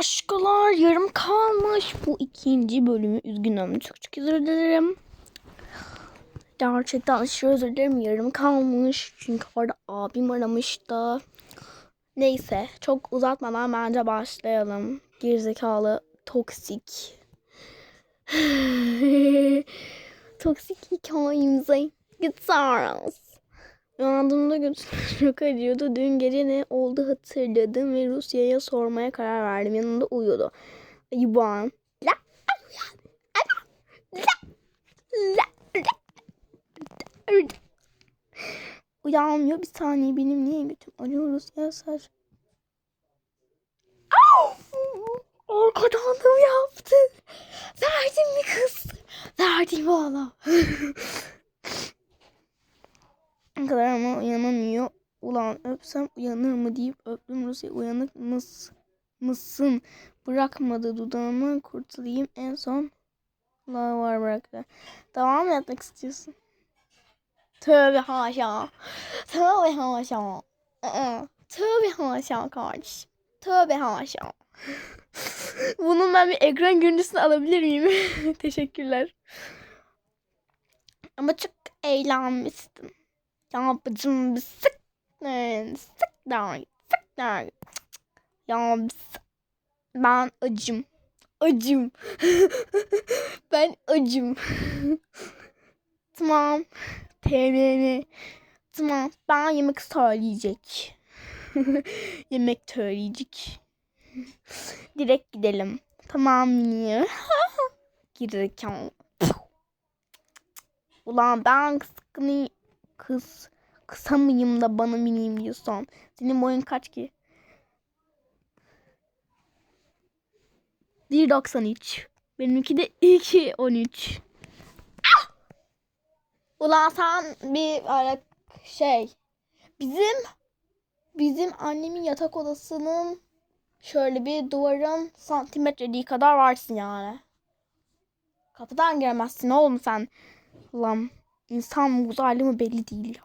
Aşkolar yarım kalmış. Bu ikinci bölümü üzgünüm. Çok çok özür dilerim. Gerçekten aşırı özür dilerim. Yarım kalmış. Çünkü orada abim aramıştı. Neyse çok uzatmadan bence başlayalım. Gerizekalı toksik. toksik hikayemize gidiyoruz. Uyandığımda götüm çok acıyordu. Dün gece ne oldu hatırladım ve Rusya'ya sormaya karar verdim. Yanında uyuyordu. Ayıban. Uyanmıyor. Bir saniye benim niye götüm acıyor Rusya'ya sar. Au! Arkadan da mı yaptı? Verdim mi kız? Verdim valla. Kadar ama uyanamıyor. Ulan öpsem uyanır mı deyip öptüm Rusya uyanık mıs mısın? Bırakmadı dudağımı kurtulayım en son. Allah var bıraktı. Devam mı etmek istiyorsun? Tövbe haşa. Tövbe haşa. Tövbe haşa kardeşim. Tövbe haşa. Bunun ben bir ekran görüntüsünü alabilir miyim? Teşekkürler. Ama çok eğlenmiştim. Yapıcım bir sık sık dar sık dar. Ya ben acım. Acım. ben acım. tamam. TMM. Tamam. Ben yemek söyleyecek. yemek söyleyecek. Direkt gidelim. Tamam mı? Girirken. Ulan ben sıkını kız kısa mıyım da bana miniyim diyorsun. Senin boyun kaç ki? 1.93. Benimki de 2.13. Ah! Ulan sen bir öyle şey bizim bizim annemin yatak odasının şöyle bir duvarın santimetreliği kadar varsın yani. Kapıdan giremezsin oğlum sen. Ulan insan mı uzaylı mı belli değil.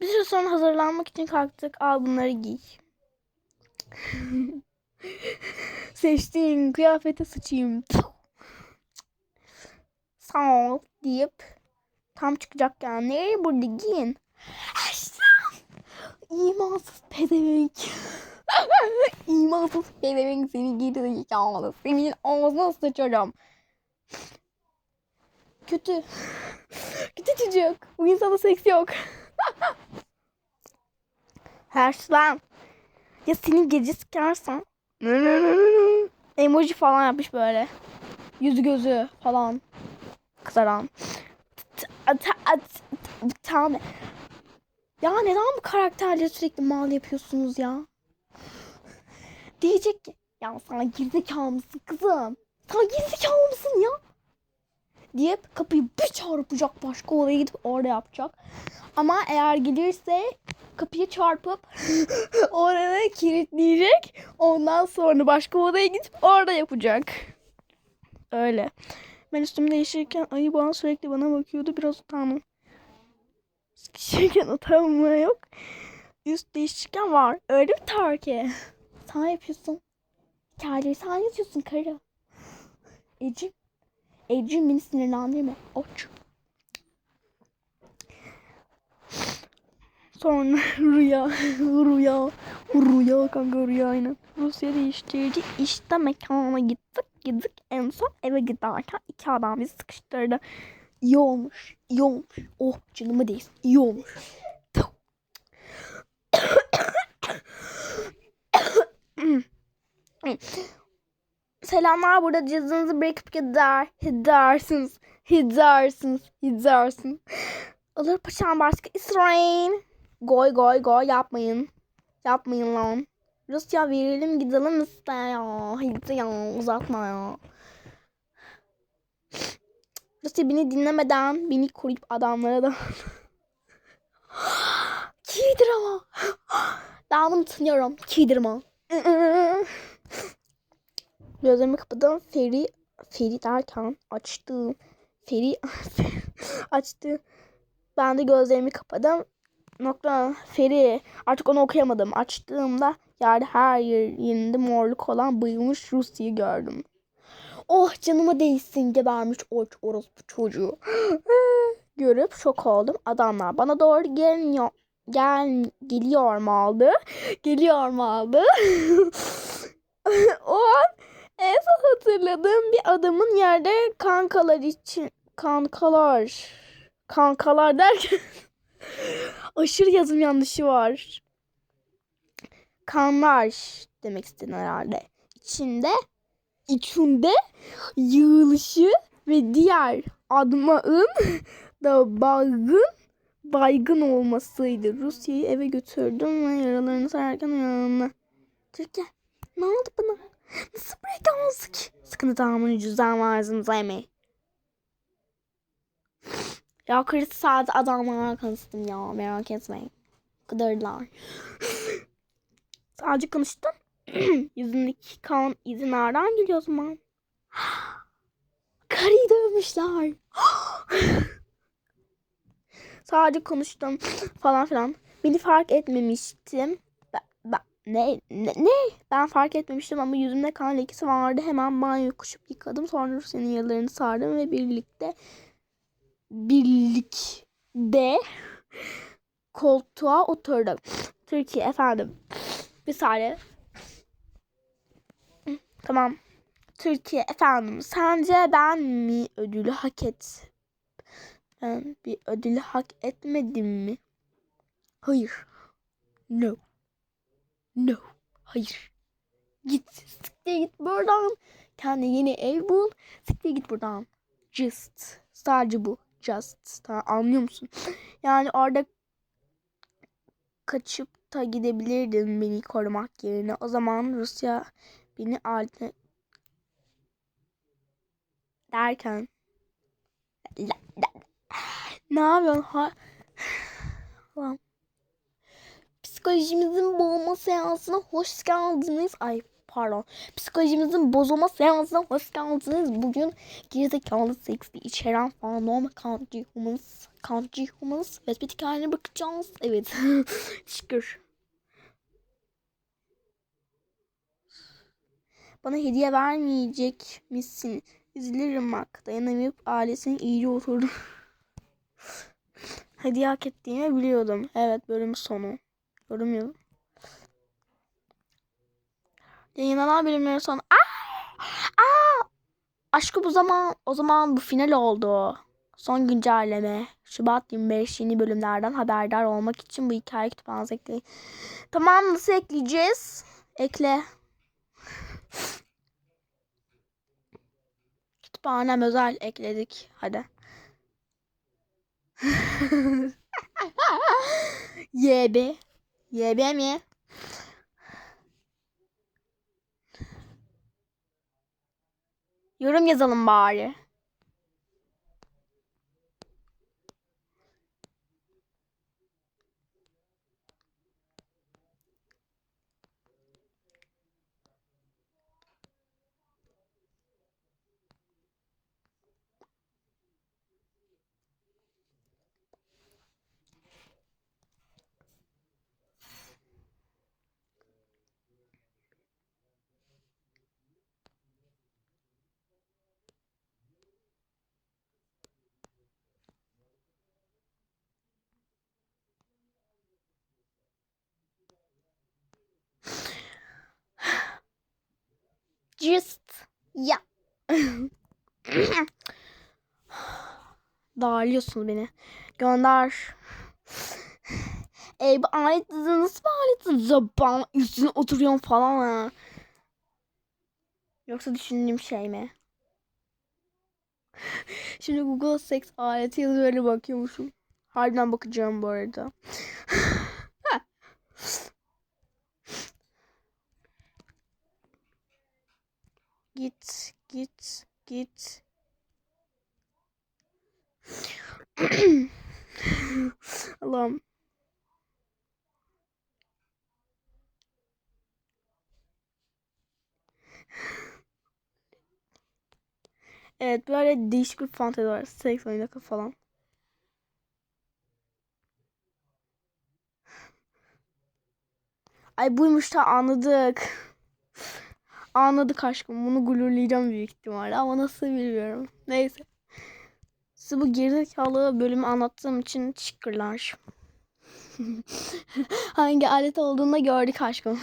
Bir süre sonra hazırlanmak için kalktık. Al bunları giy. Seçtiğin kıyafete sıçayım. Sağ ol deyip tam çıkacakken nereye burada giyin? İmansız pezevenk. Pezevenk seni geri zekalı. Senin ağzına sıçarım. Kötü. Kötü çocuk. Bu insanda seks yok. Herslan. Ya senin gece sikersen. Emoji falan yapmış böyle. Yüzü gözü falan. Kızaran. Tamam. Ya neden bu karakterleri sürekli mal yapıyorsunuz ya? Diyecek ki ya sana gerizekalı mısın kızım? Sana gerizekalı mısın ya? Deyip kapıyı bir çarpacak başka odaya gidip orada yapacak. Ama eğer gelirse kapıyı çarpıp orada kilitleyecek. Ondan sonra başka odaya gidip orada yapacak. Öyle. Ben üstümü değiştirirken ayı bana sürekli bana bakıyordu. Biraz utandım. Sıkışırken utanma yok. Üst değiştirirken var. Öyle bir tar ki. Sen yapıyorsun. Hikayeleri sen yazıyorsun karı. Ecim. Ecim beni sinirlendirme. Oç. Sonra rüya, rüya, rüya kanka rüya aynen. Rusya değiştirici işte mekana gittik gittik en son eve giderken iki adam bizi sıkıştırdı. İyi olmuş, iyi olmuş. Oh canıma değsin, iyi olmuş. Selamlar burada cızınızı bırakıp gider. Gidersiniz. Gidersiniz. Gidersiniz. Alır paşam başka İsrail. Goy goy goy yapmayın. Yapmayın lan. Rusya verelim gidelim iste ya. Hadi ya uzatma ya. Rusya beni dinlemeden beni koruyup adamlara da. Kidir ama. Ben bunu tanıyorum. Kidir ama. Gözlerimi kapadım. Feri, Feri derken açtım. Feri açtı. Ben de gözlerimi kapadım. nokta feri artık onu okuyamadım. Açtığımda yerde her yerinde morluk olan bıyılmış Rusya'yı gördüm. Oh canıma değsin gebermiş o orospu çocuğu. Görüp şok oldum. Adamlar bana doğru geliyor. Gel geliyor mu aldı? Geliyor mu aldı? o an en son hatırladığım bir adamın yerde kankalar için kankalar kankalar derken aşırı yazım yanlışı var. Kanlar demek istedin herhalde. İçinde içinde yığılışı ve diğer admağın da baygın baygın olmasıydı. Rusya'yı eve götürdüm ve yaralarını sararken yanına. Türkiye ne oldu bana? Nasıl break olsun ki? Sıkıntı tamamını cüzdan ağzınıza yemeyin. Ya kriz sadece adamlara konuştum ya merak etmeyin. Kıdırlar. sadece konuştum. Yüzündeki kan izi nereden geliyor o zaman? Karıyı dövmüşler. sadece konuştum falan filan. Beni fark etmemiştim. Ben, ben- ne, ne, ne? Ben fark etmemiştim ama yüzümde kan lekesi vardı. Hemen banyo koşup yıkadım. Sonra Rusya'nın yaralarını sardım ve birlikte birlikte koltuğa oturdum. Türkiye efendim. Bir saniye. Tamam. Türkiye efendim. Sence ben mi ödülü hak et? Ben bir ödülü hak etmedim mi? Hayır. No. No. Hayır. Git. Siktir git buradan. Kendine yeni ev bul. Siktir git buradan. Just. Sadece bu. Just. Tamam, anlıyor musun? Yani orada kaçıp da gidebilirdin beni korumak yerine. O zaman Rusya beni altı derken ne yapıyorsun? Ha? Lan. Psikolojimizin boğulma seansına hoş geldiniz. Ay pardon. Psikolojimizin bozulma seansına hoş geldiniz. Bugün gerizekalı seksi içeren fandom country humans, country humans ve estetik haline bakacağız. Evet. Şükür. Bana hediye vermeyecek misin? Üzülürüm bak. Dayanamayıp ailesine iyice oturdu. hediye hak ettiğimi biliyordum. Evet bölüm sonu. Yorum yazın. Yayınlanan bölümlerin sonu. Aa! Aa! Aşkı bu zaman o zaman bu final oldu. Son güncelleme. Şubat 25 yeni bölümlerden haberdar olmak için bu hikaye kütüphanesi ekleyin. Tamam nasıl ekleyeceğiz? Ekle. Kütüphanem özel ekledik. Hadi. YB. YB mi? Yorum yazalım bari. Just ya. Darlıyorsun beni. Gönder. Ey bu alet nasıl bir alet Zaban üstüne oturuyorsun falan ha. Yoksa düşündüğüm şey mi? Şimdi Google Sex aleti yazıp öyle bakıyormuşum. Harbiden bakacağım bu arada. Git, git, git. Allah'ım. Evet böyle değişik bir fantezi var. Seks oyunu falan. Ay buymuş da anladık. Anladık aşkım. Bunu gururlayacağım büyük ihtimalle ama nasıl bilmiyorum. Neyse. Size bu gerizekalı bölümü anlattığım için teşekkürler. Hangi alet olduğunu da gördük aşkım.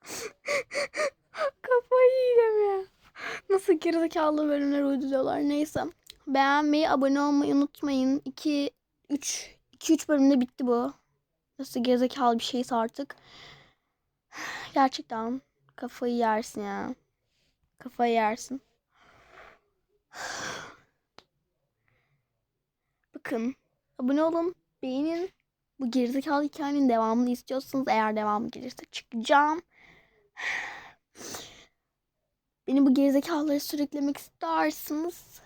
Kafayı yiyeceğim ya. Nasıl gerizekalı bölümler uyduruyorlar. Neyse. Beğenmeyi, abone olmayı unutmayın. 2 3 2 3 bölümde bitti bu. Nasıl gerizekalı bir şeyse artık. Gerçekten kafayı yersin ya. Kafayı yersin. Bakın. Abone olun. Beğenin. Bu gerizekalı hikayenin devamını istiyorsanız eğer devamı gelirse çıkacağım. Beni bu gerizekalıları sürüklemek istersiniz.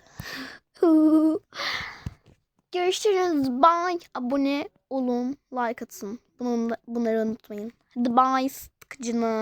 Görüşürüz. Bye. Abone olun. Like atın. Bunun, bunları unutmayın. Hadi bye. К Дина...